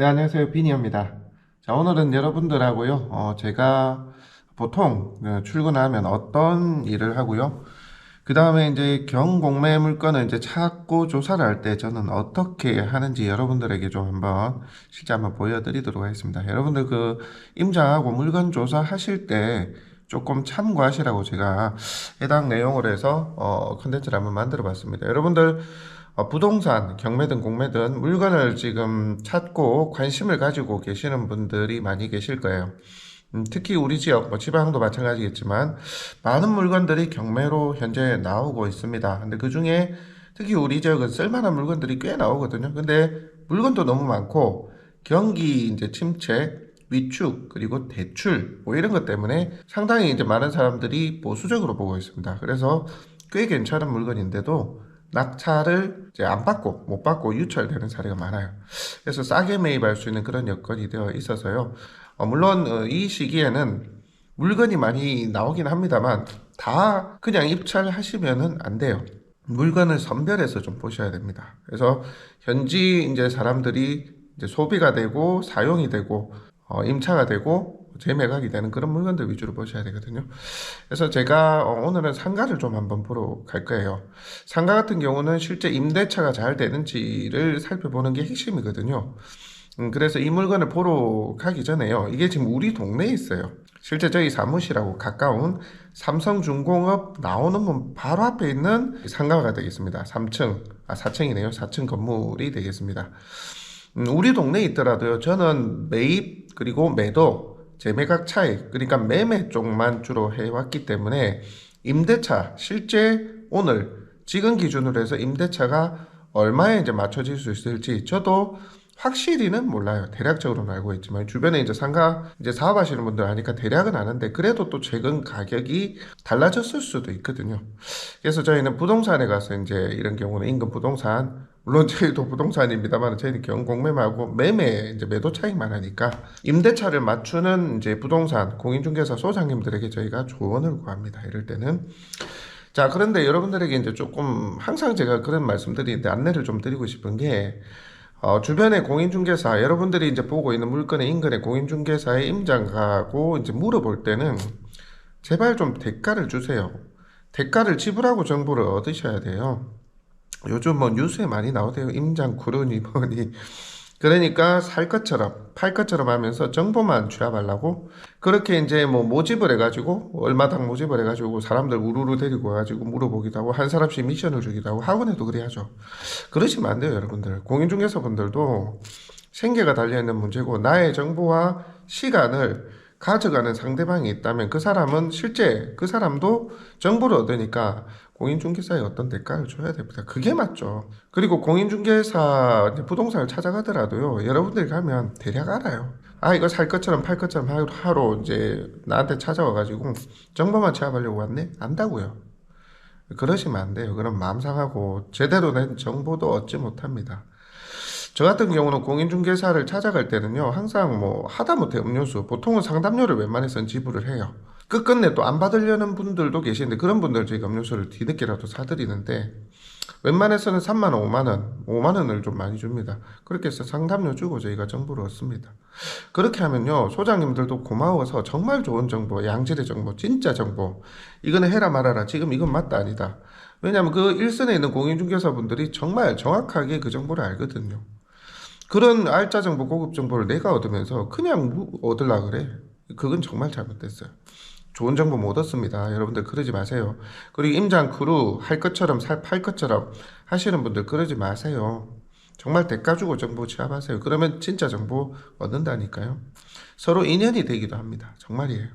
네, 안녕하세요. 비니입니다. 자, 오늘은 여러분들하고요, 어, 제가 보통 어, 출근하면 어떤 일을 하고요, 그 다음에 이제 경공매 물건을 이제 찾고 조사를 할 때 저는 어떻게 하는지 여러분들에게 좀 한번 실제 한번 보여드리도록 하겠습니다. 여러분들 그 임장하고 물건 조사하실 때 조금 참고하시라고 제가 해당 내용으로 해서 어, 컨텐츠를 한번 만들어 봤습니다. 여러분들 어, 부동산, 경매든 공매든 물건을 지금 찾고 관심을 가지고 계시는 분들이 많이 계실 거예요. 음, 특히 우리 지역, 뭐 지방도 마찬가지겠지만 많은 물건들이 경매로 현재 나오고 있습니다. 근데 그 중에 특히 우리 지역은 쓸만한 물건들이 꽤 나오거든요. 근데 물건도 너무 많고 경기 이제 침체, 위축, 그리고 대출, 뭐 이런 것 때문에 상당히 이제 많은 사람들이 보수적으로 보고 있습니다. 그래서 꽤 괜찮은 물건인데도 낙찰을 이제 안 받고 못 받고 유찰되는 사례가 많아요. 그래서 싸게 매입할 수 있는 그런 여건이 되어 있어서요. 어, 물론 어, 이 시기에는 물건이 많이 나오긴 합니다만 다 그냥 입찰하시면은 안 돼요. 물건을 선별해서 좀 보셔야 됩니다. 그래서 현지 이제 사람들이 이제 소비가 되고 사용이 되고 어, 임차가 되고 재매각이 되는 그런 물건들 위주로 보셔야 되거든요. 그래서 제가 어, 오늘은 상가를 좀 한번 보러 갈 거예요. 상가 같은 경우는 실제 임대차가 잘 되는지를 살펴보는 게 핵심이거든요. 음, 그래서 이 물건을 보러 가기 전에요. 이게 지금 우리 동네에 있어요. 실제 저희 사무실하고 가까운 삼성중공업 나오는 문 바로 앞에 있는 상가가 되겠습니다. 3층, 아 4층이네요. 4층 건물이 되겠습니다. 음, 우리 동네에 있더라도요. 저는 매입 그리고 매도 재매각 차익 그러니까 매매 쪽만 주로 해왔기 때문에 임대차 실제 오늘 지금 기준으로 해서 임대차가 얼마에 이제 맞춰질 수 있을지 저도 확실히는 몰라요. 대략적으로는 알고 있지만 주변에 이제 상가 이제 사업하시는 분들 아니까 대략은 아는데 그래도 또 최근 가격이 달라졌을 수도 있거든요. 그래서 저희는 부동산에 가서 이제 이런 경우는 인근 부동산 물론 저희도 부동산입니다만 저희는 경공매하고 매매 이제 매도 차익만 하니까 임대차를 맞추는 이제 부동산 공인중개사 소장님들에게 저희가 조언을 구합니다. 이럴 때는 자 그런데 여러분들에게 이제 조금 항상 제가 그런 말씀드리는데 안내를 좀 드리고 싶은 게 어, 주변에 공인중개사 여러분들이 이제 보고 있는 물건의 인근의 공인중개사의 임장가고 이제 물어볼 때는 제발 좀 대가를 주세요. 대가를 지불하고 정보를 얻으셔야 돼요. 요즘 뭐 뉴스에 많이 나오대요. 임장 구르니 뭐니. 그러니까 살 것처럼 팔 것처럼 하면서 정보만 취합하려고 그렇게 이제 뭐 모집을 해가지고 얼마당 모집을 해가지고 사람들 우르르 데리고 와가지고 물어보기도 하고 한 사람씩 미션을 주기도 하고 학원에도 그래야죠. 그러시면 안 돼요, 여러분들. 공인중개사 분들도 생계가 달려있는 문제고 나의 정보와 시간을 가져가는 상대방이 있다면 그 사람은 실제 그 사람도 정보를 얻으니까 공인중개사에 어떤 대가를 줘야 됩니다. 그게 맞죠. 그리고 공인중개사 부동산을 찾아가더라도요. 여러분들이 가면 대략 알아요. 아 이거 살 것처럼 팔 것처럼 하루, 이제 나한테 찾아와가지고 정보만 취합하려고 왔네? 안다고요. 그러시면 안 돼요. 그럼 마음 상하고 제대로 된 정보도 얻지 못합니다. 저 같은 경우는 공인중개사를 찾아갈 때는요, 항상 뭐, 하다못해 음료수, 보통은 상담료를 웬만해서는 지불을 해요. 끝끝내 또 안 받으려는 분들도 계시는데, 그런 분들 저희가 음료수를 뒤늦게라도 사드리는데, 웬만해서는 3만원, 5만원, 5만원을 좀 많이 줍니다. 그렇게 해서 상담료 주고 저희가 정보를 얻습니다. 그렇게 하면요, 소장님들도 고마워서 정말 좋은 정보, 양질의 정보, 진짜 정보, 이거는 해라 말아라. 지금 이건 맞다, 아니다. 왜냐하면 그 일선에 있는 공인중개사분들이 정말 정확하게 그 정보를 알거든요. 그런 알짜 정보, 고급 정보를 내가 얻으면서 그냥 무- 얻으려 그래. 그건 정말 잘못됐어요. 좋은 정보 못 얻습니다. 여러분들 그러지 마세요. 그리고 임장 크루 할 것처럼 살 팔 것처럼 하시는 분들 그러지 마세요. 정말 대가 주고 정보 취합하세요. 그러면 진짜 정보 얻는다니까요. 서로 인연이 되기도 합니다. 정말이에요.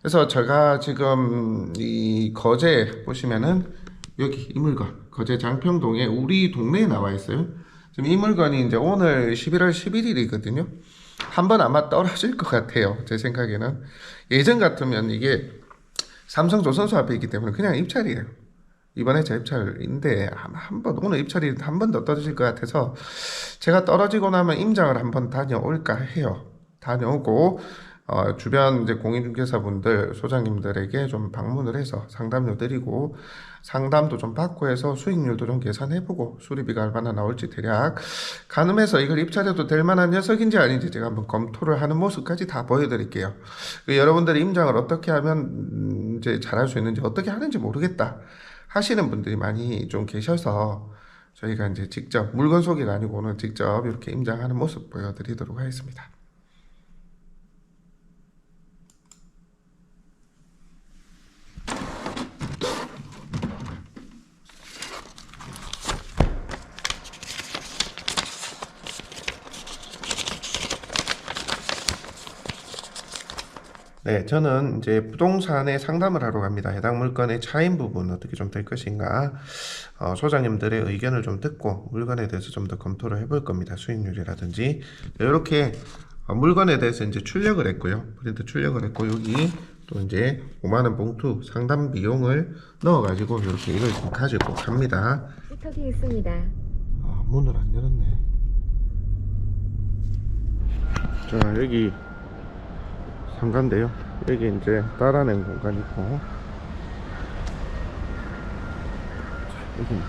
그래서 제가 지금 이 거제 보시면은 여기 이 물건 거제 장평동에 우리 동네에 나와 있어요. 지금 이 물건이 이제 오늘 11월 11일이거든요. 한번 아마 떨어질 것 같아요. 제 생각에는 예전 같으면 이게 삼성 조선소 앞에 있기 때문에 그냥 입찰이에요. 이번에 재입찰인데 한번 오늘 입찰이 한 번 더 떨어질 것 같아서 제가 떨어지고 나면 임장을 한번 다녀올까 해요. 다녀오고 어, 주변 이제 공인중개사분들 소장님들에게 좀 방문을 해서 상담료 드리고 상담도 좀 받고 해서 수익률도 좀 계산해보고 수리비가 얼마나 나올지 대략 가늠해서 이걸 입찰해도 될 만한 녀석인지 아닌지 제가 한번 검토를 하는 모습까지 다 보여드릴게요. 그 여러분들의 임장을 어떻게 하면 음, 이제 잘할 수 있는지 어떻게 하는지 모르겠다 하시는 분들이 많이 좀 계셔서 저희가 이제 직접 물건 소개가 아니고 오늘 직접 이렇게 임장하는 모습 보여드리도록 하겠습니다. 네, 저는 이제 부동산에 상담을 하러 갑니다. 해당 물건의 차임 부분 어떻게 좀 될 것인가, 어, 소장님들의 의견을 좀 듣고 물건에 대해서 좀 더 검토를 해볼 겁니다. 수익률이라든지 이렇게 어, 물건에 대해서 이제 출력을 했고요. 프린트 출력을 했고 여기 또 이제 5만 원 봉투 상담 비용을 넣어가지고 이렇게 이걸 좀 가지고 갑니다. 부탁이 있습니다. 아, 문을 안 열었네. 자, 여기 상가인데요. 여기 이제 따라낸 공간 있고. 자, 여기입니다.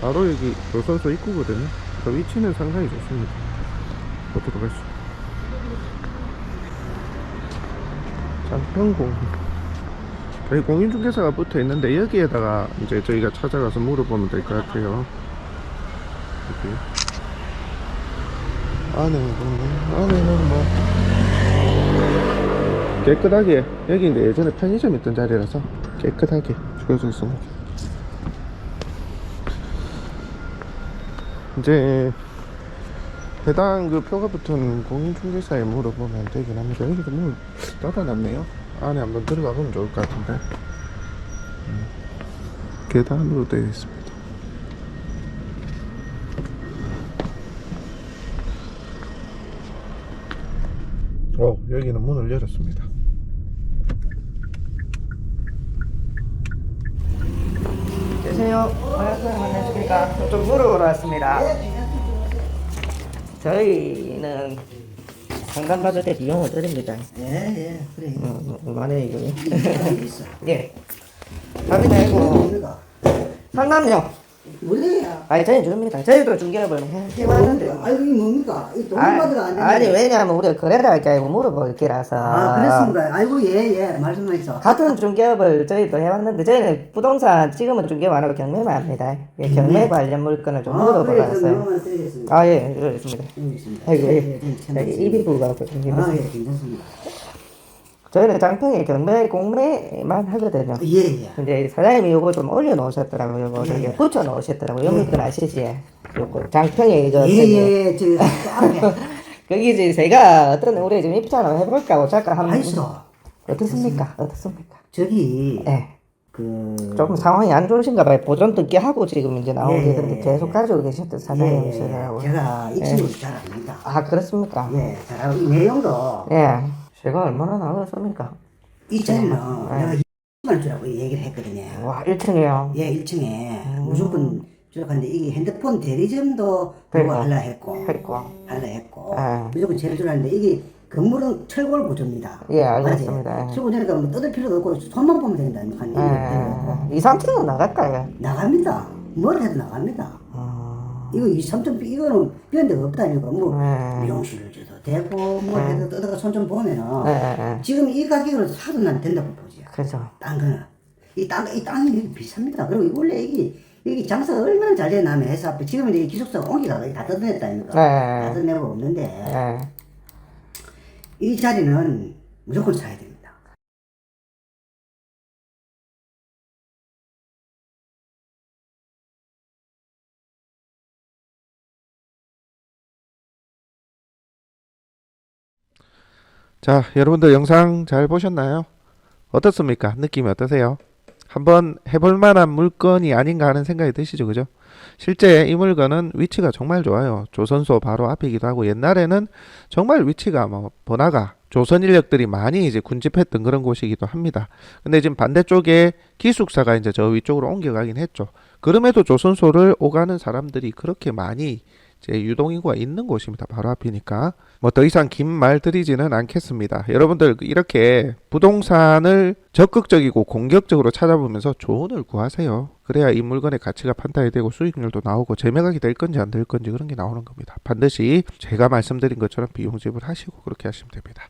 바로 여기 조선소 입구거든요. 그 위치는 상당히 좋습니다. 보도록 하시죠. 장평공. 저희 공인중개사가 붙어 있는데 여기에다가 이제 저희가 찾아가서 물어보면 될 것 같아요. 여기. 안에는 안에는 뭐 깨끗하게 여기 이제 예전에 편의점 있던 자리라서 깨끗하게 주어져 있습니다. 이제 해당 그 표가 붙은 공인중개사에 물어보면 되긴 합니다. 여기도 문 닫아놨네요. 안에 한번 들어가 보면 좋을 것 같은데. 음, 계단으로 되어 있습니다. 어, 여기는 문을 열었습니다. 계세요. 반갑습니다. 안녕하십니까. 좀 물어보러 왔습니다. 저희는 상담 받을 때 비용을 드립니다. 예, 예, 그래. 어, 얼마나 이거? 있어. 예. 답이 뭡니까? 상담료. 원래야. 아니 저희 줍니다. 저희도 중개업을 해- 해왔는데요. 아이고, 이게 뭡니까? 이돈 아, 받으러 안 되는데. 아니 왜냐하면 우리가 거래를 할게 아니고 물어볼 게라서. 아, 그렇습니까? 아이고, 예, 예. 말씀하시죠. 같은 중개업을 저희도 해왔는데 저희는 부동산 지금은 중개업 안 하고 경매만 합니다. 예, 경매 관련 물건을 좀 아, 그래, 물어보았어요. 명함을 드리겠습니다. 아 예, 그렇습니다. 아이고, 예, 예. 예, 참 저기 좋습니다. 이비부가 아, 예, 괜찮습니다. 저희는 장평에 경매 공매만 하거든요. 예, 예. 근데 사장님이 요거 좀 올려 놓으셨더라고요. 요거 예. 저기 붙여 놓으셨더라고요. 영미권 아시지? 요거 장평에 이거 예, 저기 예, 저, 앞에. 거기 이제 제가 어떤 우리 좀 입장을 해볼까 하고 잠깐 한번 아이소. 어떻습니까? 어떻습니까? 저기, 예. 그. 조금 상황이 안 좋으신가 봐요. 보존 듣기 하고 지금 이제 나오게 예, 예, 계속 예. 가지고 계셨던 예, 사장님이시더라고요. 제가 이 친구를 잘 압니다. 아 그렇습니까? 예, 잘 알고, 이 내용도 예. 제가 얼마나 나왔습니까? 이 자리는 네. 내가 20만 주라고 얘기를 했거든요. 와 1층이요. 예, 1층에 무조건 주락하는데 이게 핸드폰 대리점도 그러니까. 그거 하려 했고 했고. 하려 했고 예. 무조건 제일 주라는데 이게 건물은 철골 구조입니다. 예, 알겠습니다. 맞아요. 철골 구조니까 뭐 뜯을 필요도 없고 손만 보면 된다. 한 이거 예. 2, 3층은 나갈까요? 나갑니다. 뭘 해도 나갑니다. 어, 이거 이 3점 이거는 비는 데가 없다니까 뭐 네. 미용실을 줘도 되고 뭐 해도 뜯어가 손 좀 보면은 예, 예, 예. 지금 이 가격으로 사도 난 된다고 보지. 그죠. 딴 거는 이 땅, 이 땅이 비쌉니다. 그리고 원래 이게 이게 장사가 얼마나 잘 되냐면 회사 앞에 지금 이제 기숙사가 옮기다가 다 뜯어냈다니까. 네. 다 뜯어내고 없는데 예. 이 자리는 무조건 사야 됩니다. 자, 여러분들 영상 잘 보셨나요? 어떻습니까? 느낌이 어떠세요? 한번 해볼 만한 물건이 아닌가 하는 생각이 드시죠, 그죠? 실제 이 물건은 위치가 정말 좋아요. 조선소 바로 앞이기도 하고 옛날에는 정말 위치가 뭐 번화가 조선 인력들이 많이 이제 군집했던 그런 곳이기도 합니다. 근데 지금 반대쪽에 기숙사가 이제 저 위쪽으로 옮겨가긴 했죠. 그럼에도 조선소를 오가는 사람들이 그렇게 많이 제 유동인구가 있는 곳입니다. 바로 앞이니까 뭐 더 이상 긴 말 드리지는 않겠습니다. 여러분들 이렇게 부동산을 적극적이고 공격적으로 찾아보면서 조언을 구하세요. 그래야 이 물건의 가치가 판단이 되고 수익률도 나오고 재매각이 될 건지 안 될 건지 그런 게 나오는 겁니다. 반드시 제가 말씀드린 것처럼 비용 지불하시고 그렇게 하시면 됩니다.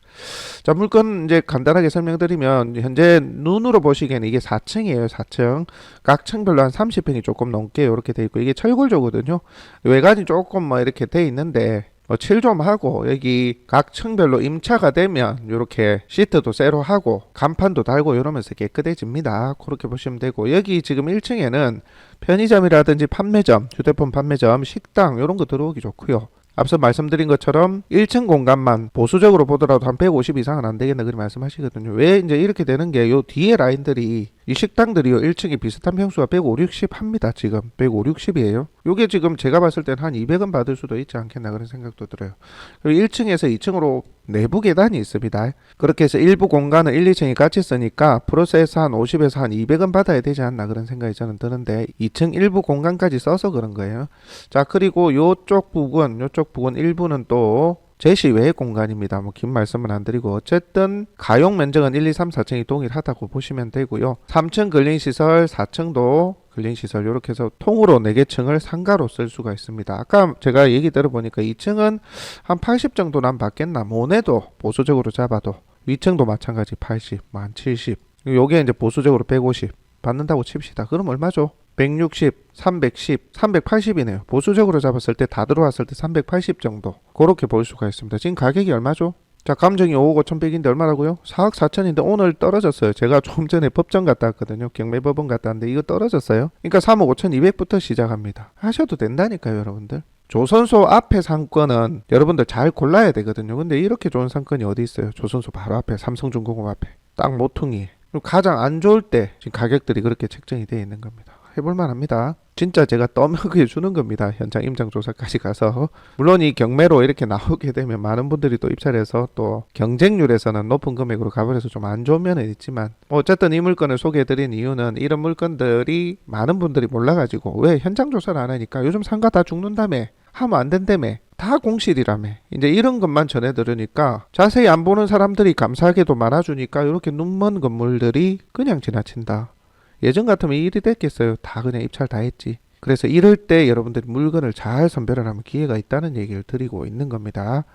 자 물건 이제 간단하게 설명드리면 현재 눈으로 보시기에는 이게 4층이에요. 4층 각 층별로 한 30평이 조금 넘게 이렇게 돼 있고 이게 철골조거든요. 외관이 조금 뭐 이렇게 돼 있는데 뭐 칠 좀 하고 여기 각 층별로 임차가 되면 이렇게 시트도 새로 하고 간판도 달고 이러면서 깨끗해집니다. 그렇게 보시면 되고 여기 지금 1층에는 편의점이라든지 판매점, 휴대폰 판매점, 식당 이런 거 들어오기 좋고요. 앞서 말씀드린 것처럼 1층 공간만 보수적으로 보더라도 한 150 이상은 안 되겠나 그렇게 말씀하시거든요. 왜 이제 이렇게 되는 게 요 뒤에 라인들이 이 식당들이요 1층이 비슷한 평수가 150, 60 합니다. 지금 150, 60이에요. 요게 지금 제가 봤을 땐한 200은 받을 수도 있지 않겠나 그런 생각도 들어요. 그리고 1층에서 2층으로 내부 계단이 있습니다. 그렇게 해서 일부 공간을 1, 2층이 같이 쓰니까 플러스에서 한 50에서 한 200은 받아야 되지 않나 그런 생각이 저는 드는데 2층 일부 공간까지 써서 그런 거예요. 자 그리고 요쪽 부분 요쪽 부분 일부는 또 제시 외의 공간입니다. 뭐 긴 말씀은 안 드리고 어쨌든 가용 면적은 1, 2, 3, 4층이 동일하다고 보시면 되고요. 3층 근린 시설, 4층도 근린 시설 이렇게 해서 통으로 4개 층을 상가로 쓸 수가 있습니다. 아까 제가 얘기 들어보니까 2층은 한 80 정도 난 받겠나 모네도 보수적으로 잡아도 위층도 마찬가지 80, 만 70. 요게 이제 보수적으로 150 받는다고 칩시다. 그럼 얼마죠? 160, 310, 380이네요. 보수적으로 잡았을 때 다 들어왔을 때 380 정도. 그렇게 볼 수가 있습니다. 지금 가격이 얼마죠? 자, 감정이 5억 5,100인데 얼마라고요? 4억 4천인데 오늘 떨어졌어요. 제가 좀 전에 법정 갔다 왔거든요. 경매법원 갔다 왔는데 이거 떨어졌어요. 그러니까 3억 5,200부터 시작합니다. 하셔도 된다니까요, 여러분들. 조선소 앞에 상권은 여러분들 잘 골라야 되거든요. 근데 이렇게 좋은 상권이 어디 있어요? 조선소 바로 앞에 삼성중공업 앞에 딱 모퉁이. 가장 안 좋을 때 지금 가격들이 그렇게 책정이 되어 있는 겁니다. 해볼만 합니다. 진짜 제가 떠먹여 주는 겁니다. 현장 임장 조사까지 가서. 물론 이 경매로 이렇게 나오게 되면 많은 분들이 또 입찰을 해서 또 경쟁률에서는 높은 금액으로 가버려서 좀 안 좋은 면은 있지만 어쨌든 이 물건을 소개해드린 이유는 이런 물건들이 많은 분들이 몰라가지고 왜 현장 조사를 안 하니까 요즘 상가 다 죽는다며 하면 안 된다며 다 공실이라며 이제 이런 것만 전해 들으니까 자세히 안 보는 사람들이 감사하게도 많아주니까 이렇게 눈먼 건물들이 그냥 지나친다. 예전 같으면 이 일이 됐겠어요. 다 그냥 입찰 다 했지. 그래서 이럴 때 여러분들이 물건을 잘 선별을 하면 기회가 있다는 얘기를 드리고 있는 겁니다.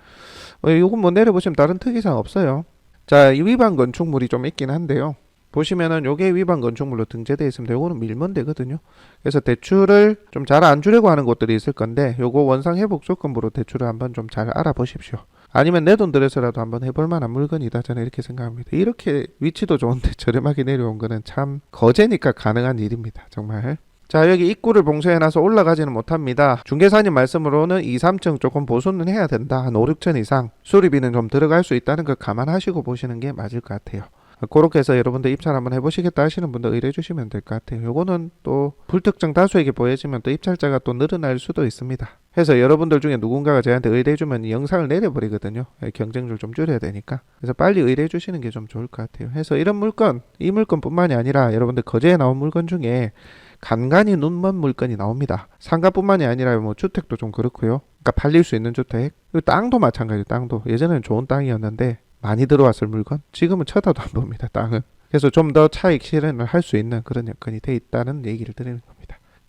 어, 요건 뭐 내려보시면 다른 특이사항 없어요. 자, 이 위반 건축물이 좀 있긴 한데요. 보시면은 요게 위반 건축물로 등재되어 있습니다. 요거는 밀면 되거든요. 그래서 대출을 좀 잘 안 주려고 하는 곳들이 있을 건데 요거 원상 회복 조건부로 대출을 한번 좀 잘 알아보십시오. 아니면 내 돈 들여서라도 한번 해볼 만한 물건이다 저는 이렇게 생각합니다. 이렇게 위치도 좋은데 저렴하게 내려온 거는 참 거제니까 가능한 일입니다. 정말. 자 여기 입구를 봉쇄해놔서 올라가지는 못합니다. 중개사님 말씀으로는 2, 3층 조금 보수는 해야 된다. 한 5, 6천 이상 수리비는 좀 들어갈 수 있다는 걸 감안하시고 보시는 게 맞을 것 같아요. 그렇게 해서 여러분들 입찰 한번 해보시겠다 하시는 분들 의뢰 주시면 될 것 같아요. 요거는 또 불특정 다수에게 보여지면 또 입찰자가 또 늘어날 수도 있습니다. 해서 여러분들 중에 누군가가 저한테 의뢰해 주면 이 영상을 내려버리거든요. 예, 경쟁률 좀 줄여야 되니까. 그래서 빨리 의뢰해 주시는 게 좀 좋을 것 같아요. 해서 이런 물건, 이 물건뿐만이 아니라 여러분들 거제에 나온 물건 중에 간간히 눈먼 물건이 나옵니다. 상가뿐만이 아니라 뭐 주택도 좀 그렇고요. 그러니까 팔릴 수 있는 주택. 땅도 마찬가지예요. 땅도 예전에는 좋은 땅이었는데 많이 들어왔을 물건 지금은 쳐다도 안 봅니다. 땅은. 그래서 좀 더 차익 실현을 할 수 있는 그런 여건이 돼 있다는 얘기를 드리는 겁니다.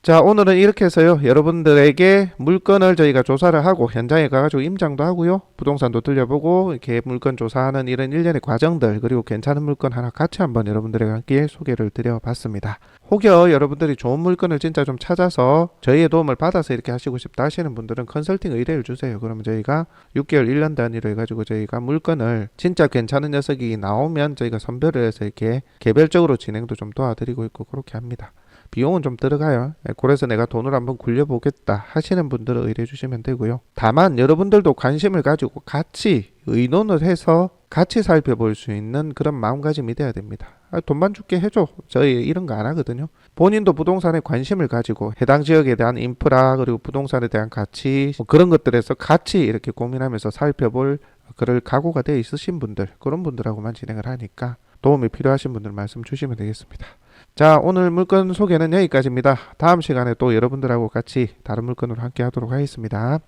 자 오늘은 이렇게 해서요. 여러분들에게 물건을 저희가 조사를 하고 현장에 가가지고 임장도 하고요. 부동산도 들려보고 이렇게 물건 조사하는 이런 일련의 과정들 그리고 괜찮은 물건 하나 같이 한번 여러분들에게 함께 소개를 드려봤습니다. 혹여 여러분들이 좋은 물건을 진짜 좀 찾아서 저희의 도움을 받아서 이렇게 하시고 싶다 하시는 분들은 컨설팅 의뢰를 주세요. 그러면 저희가 6개월 1년 단위로 해가지고 저희가 물건을 진짜 괜찮은 녀석이 나오면 저희가 선별을 해서 이렇게 개별적으로 진행도 좀 도와드리고 있고 그렇게 합니다 비용은 좀 들어가요. 예, 그래서 내가 돈을 한번 굴려보겠다 하시는 분들은 의뢰 주시면 되고요. 다만 여러분들도 관심을 가지고 같이 의논을 해서 같이 살펴볼 수 있는 그런 마음가짐이 돼야 됩니다. 아, 돈만 줄게 해줘. 저희 이런 거 안 하거든요. 본인도 부동산에 관심을 가지고 해당 지역에 대한 인프라 그리고 부동산에 대한 가치 뭐 그런 것들에서 같이 이렇게 고민하면서 살펴볼 그럴 각오가 되어 있으신 분들 그런 분들하고만 진행을 하니까 도움이 필요하신 분들 말씀 주시면 되겠습니다. 자, 오늘 물건 소개는 여기까지입니다. 다음 시간에 또 여러분들하고 같이 다른 물건으로 함께 하도록 하겠습니다.